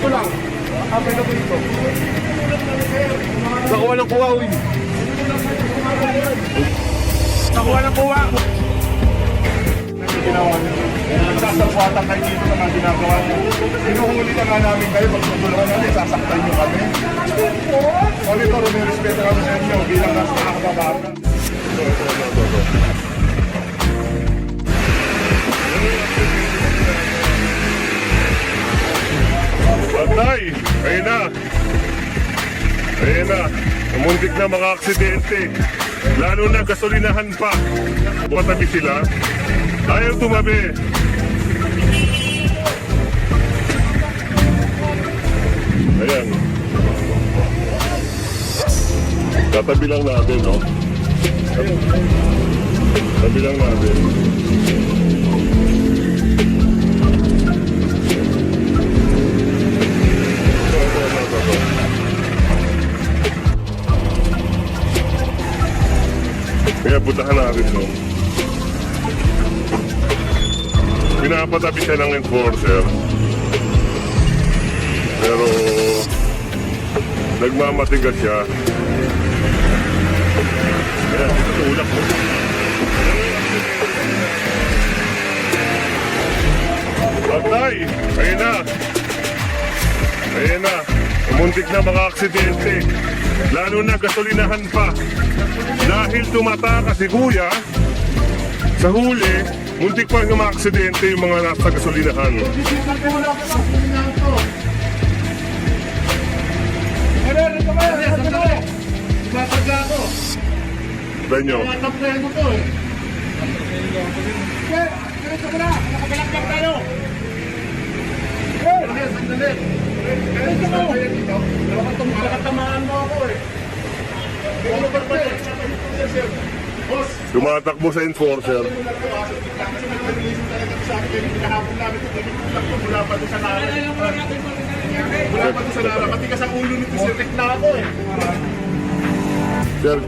Ito lang. Happy na po ito. Nakuha ng kuha, uy. Nakuha ng kuha. Ginawa niyo. Sasapwatan kayo dito sa mga ginagawa niyo. Hinuhuli na nga namin kayo. Pag tutulungan namin, sasaktan niyo kami. Monitor, may respeto kami sa inyo bilang nasa nakakababata. Ito, ito, ito, ito, ito. Patay! Ayun na! Ayun na! Muntik na mga aksidente. Lalo na gasolinahan pa. Matabi sila. Ayaw tumabi. Ayan. Tatabi lang natin, no? Tabi lang natin. Kaya puntahan natin no. Pinapatabi siya ng enforcer. Pero nagmamatigas siya. Kaya tutulak mo. Patay! Ayun na! Ayun na! Muntik na mga aksidente. Lalo na gasolinahan pa. Dahil tumatakas si Kuya, sa huli, muntik pa yung mga aksidente yung mga nasa gasolinahan. Tignan nyo. Tumatakbo sa enforcer. Wala pa doon sa Lara. Matigas ang ulo nito si Rick na ako eh. Sir,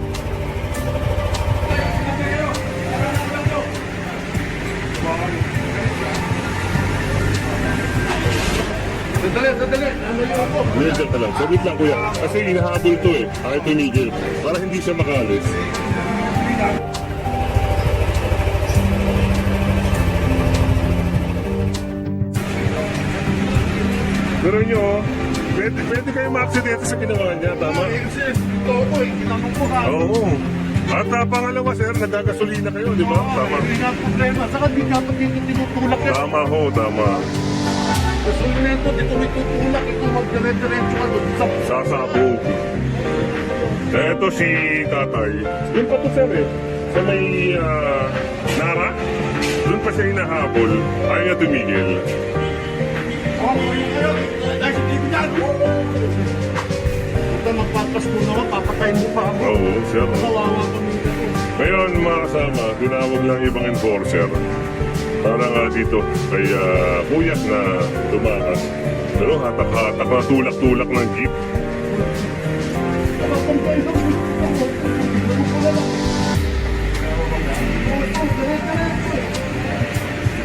Sandali, sandali. Ano yung ako? Minsan ka lang. Sabit lang kuya. Kasi hinahabol to eh. Ay tumigil. Para hindi siya makalis. Pero nyo, pwede, pwede kayo ma-accidente sa ginawa niya, tama? Kasi ito ako eh. Kinanong ko ha. Oo. At uh, pangalawa, sir, nagagasolina kayo, di ba? Tama. Hindi nga problema. Saka di dapat dito tinutulak yan. Tama ho, tama. Gusto mo nito, dito may tutulak. Ito magdire-diretso ka doon sa Sasabog. Eto si tatay. Yun pa to sir eh. Sa may ah, Nara. Doon pa siya hinahabol. Ayaw niya tumigil. Oh, kayo kayo. Dahil hindi ko yan. Ito magpapasko naman, papatayin mo pa ako. Oo, sir. Kawawa kami. Ngayon mga kasama, tinawag lang ibang enforcer. Para nga dito kay ah, kuya na tumakas. Pero hatak-hatak na tulak-tulak ng jeep.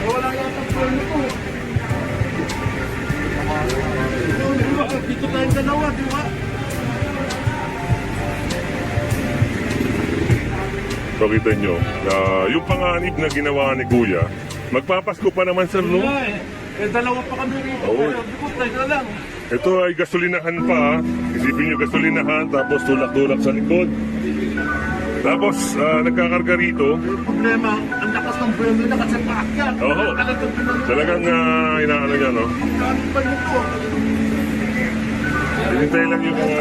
Wala yata plano ko. Dito tayong dalawa, di ba? So kita nyo, ah, yung panganib na ginawa ni kuya, magpapasko pa naman sir, no? Eh. Dalawa pa kami rito. Oo. Pero, ko tayo lang. Ito ay gasolinahan pa. ah. Isipin nyo gasolinahan, tapos tulak-tulak sa likod. Tapos ah, nagkakarga rito. Yung problema, ang lakas ng buwan nila kasi paakyat. Oo. Talagang uh, inaano niya, no? Ba nito? Hinintay lang yung mga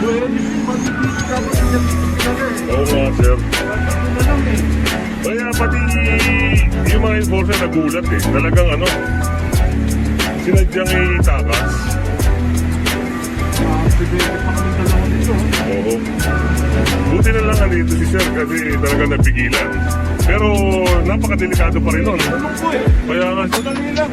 Well, mag-ibig ka ba siya pinag eh. Oo nga, sir. Ano na lang eh. Kaya pati yung mga enforcer nagulat eh. Talagang ano, sinadyang itakas. Ah, sige, pa kami dalawa dito. Oo. Buti na lang nandito si sir kasi talagang napigilan. Pero napakadelikado pa rin nun. Ano po eh? Kaya nga, Madali lang.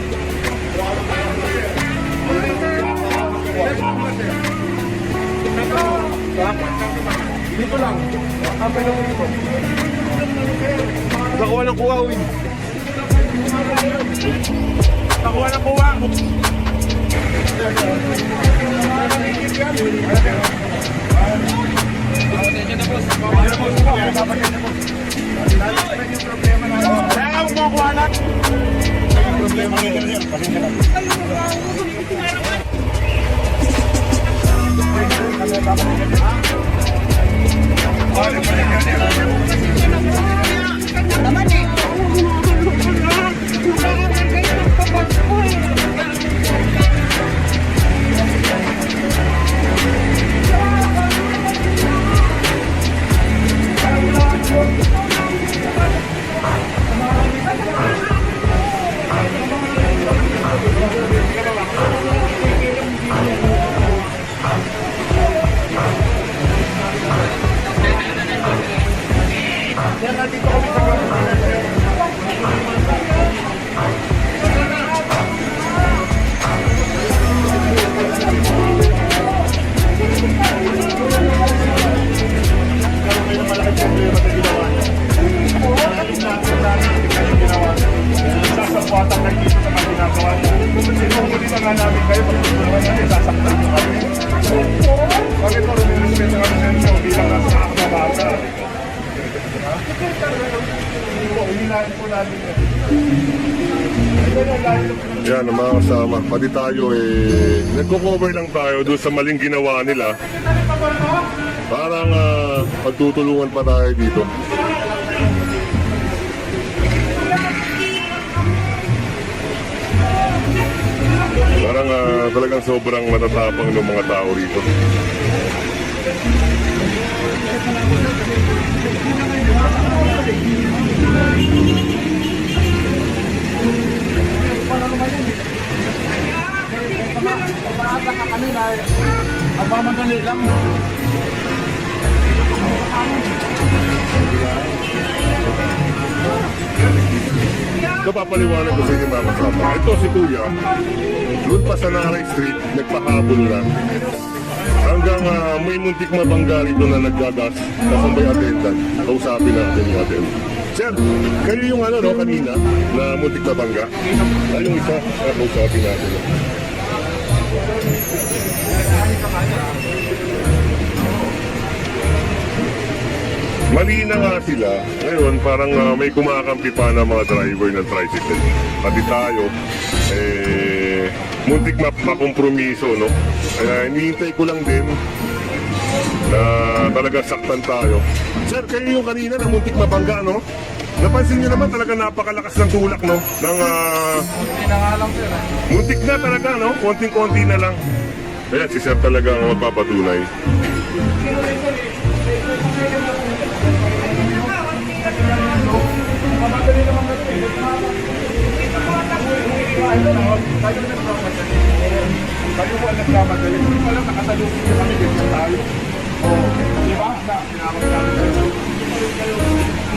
Dito lang. Kapay lang dito. Nakuha ng kuha, Win. Nakuha ng kuha. Problema yan. Pasensya na. Naman eh. Karoon Pati tayo eh, nagko-cover lang tayo doon sa maling ginawa nila. Parang ah, pagtutulungan pa tayo dito. Parang ah, talagang sobrang matatapang ng mga tao rito. Ang mamadali lang. Ito papaliwanag ko sa inyo mga kasama. Ito si Kuya, doon pa sa Naray Street, nagpahabol na. Hanggang ah, may muntik mabangga rito na naggagas kasambay attendant. Kausapin natin attendant. Sir, kayo yung ano no, kanina na muntik na bangga? Ay, yung isa, ah, kausapin natin. Mali na nga sila. Ngayon, parang ah, may kumakampi pa na mga driver ng tricycle. Pati tayo, eh, muntik map makompromiso, no? Kaya hinihintay ko lang din na talaga saktan tayo. Sir, kayo yung kanina na muntik mabangga, no? Napansin nyo naman talaga napakalakas ng tulak, no? Ng, eh. muntik na talaga, no? Konting-konti na lang. Kaya si Sir talaga ang magpapatunay. Kayo po ang nagmamadali. Hindi pa lang nakasalubong niyo kami dito tayo. Oo. Di ba? Na, pinakot namin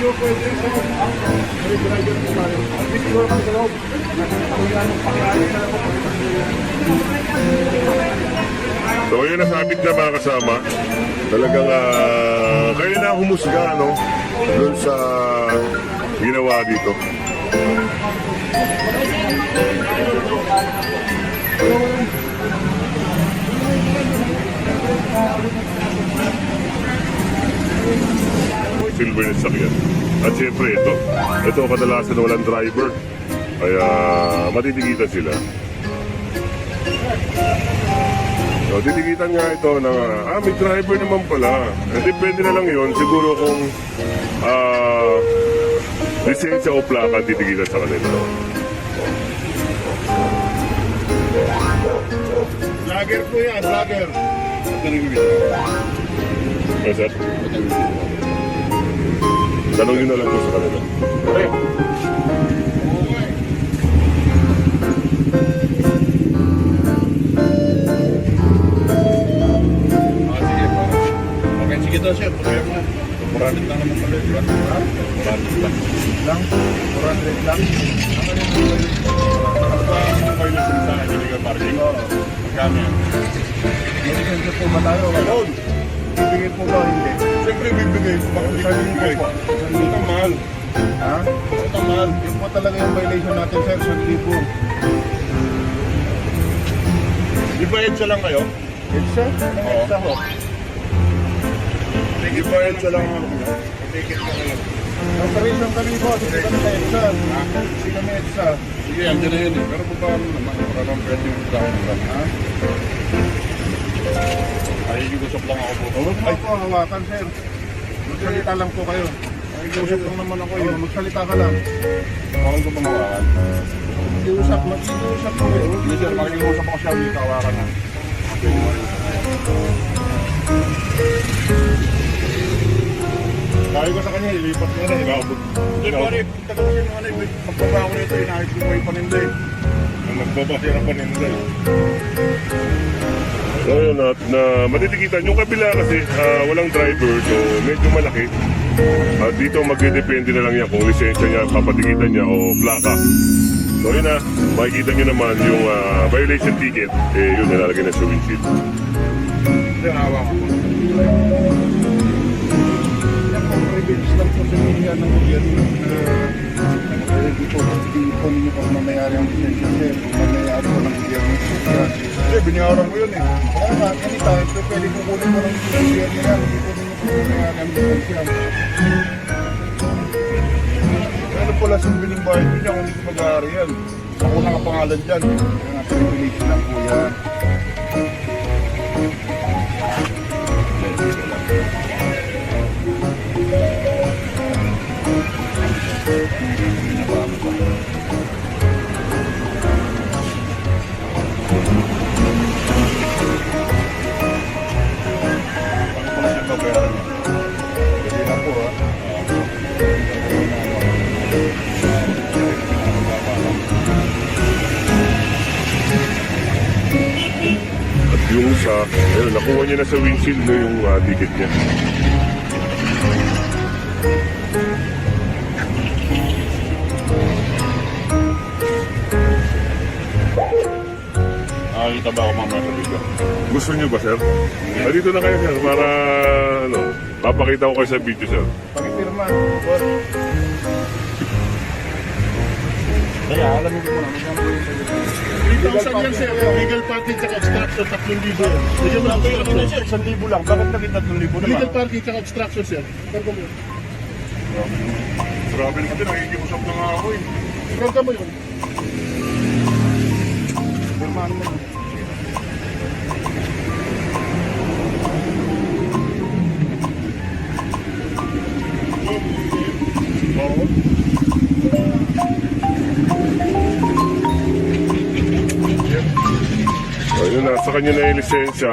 hindi ka pa makasunod. Gagawin niyo po yun, yung isa, yung mahaba. So yun nasabit na mga kasama. Talagang ah, kayo na humusga no doon sa ginawa dito. Silver na sakyan. At siyempre ito, ito kadalasan walang driver. Kaya matitigitan sila. So, titigitan nga ito na, ah, may driver naman pala. Eh, depende na lang yon Siguro kung, ah, lisensya o plaka titigitan sa kanila. Vlogger po yan, vlogger. Yes, sir? Tanongin na lang po sa kanila. Pre, Ah, sige daw sir. Okay po. 400 lang naman pala, di ba? 400 lang. Lang? 400 lang? Ano ang violation sa illegal parking? Magkano yan? Lisensya po ba tayo? Ayun! Bibigay po ba hindi? Siyempre bibigay. Bakit hindi bibigay? Ito ang mahal. Ha? Ito ang mahal. Yun po talaga yung violation natin, sir. Sa tipo. Di ba EDSA lang kayo? EDSA? Anong Oo. EDSA ho? Di ba EDSA lang ako? Ticket ka na lang. Ang karisang kami po, hindi kami sa EDSA. Hindi kami EDSA. Sige, andyan na yun eh. Pero ano naman, para lang pwede yung dahil lang. Ha? Usap lang ako po. Huwag mo po hawakan, sir. Magsalita lang po kayo. Mag-iusap lang naman ako yun. Magsalita ka lang. Ako ko pamawakan. Mag-iusap, mag-iusap po kayo. Hindi sir, makikiusap ako siya, hindi kawakan na. Sabi ko sa kanya, ilipat mo na, ikabot. Hindi, pare, tagal kasi nung ano, eh, magbaba ako nito, inahit ko mo yung paninda eh. Ang magbaba siya ng paninda yun at na matitigitan yung kabila kasi ah, walang driver so medyo malaki. At dito magdedepende na lang yan kung lisensya niya, papatigitan niya o plaka. So yun na, makikita niyo naman yung ah, violation ticket, eh yun nilalagay na sa windshield. Nahawa ko. Po, revenge lang po sa media ng gobyerno na hindi po, hindi po ninyo po mamayari ang lisensya, sir. Mamayari po ng gobyerno. Hindi, binayaran mo yun eh. Kaya nga, anytime, so pwede po kunin mo ng gobyerno yan. Hindi po ninyo po mamayari ang lisensya. Ano pala simbiling bahay niya kung hindi mag-aari yan? Ako na ang pangalan dyan. Kaya nga, regulation lang po yan. Yung sa, ayun, nakuha niya na sa windshield na yung ah, ticket niya. Nakakita ba ako mamaya sa video? Gusto niyo ba sir? Ah, dito na kayo sir para ano, papakita ko kayo sa video sir. Pakipirma. Kaya alam mo muna, magkano yung sa'yo? 3,000 yan sir, legal parking tsaka obstruction, 3,000 yan. Bigyan mo lang kayo kanina sir, 1,000 lang. Bakit naging 3,000 naman? Legal parking tsaka obstruction sir. Grabe naman din, nakikiusap na nga ako eh. Grabe mo yun. Pirma naman. Oo. Sa kanya na yung lisensya.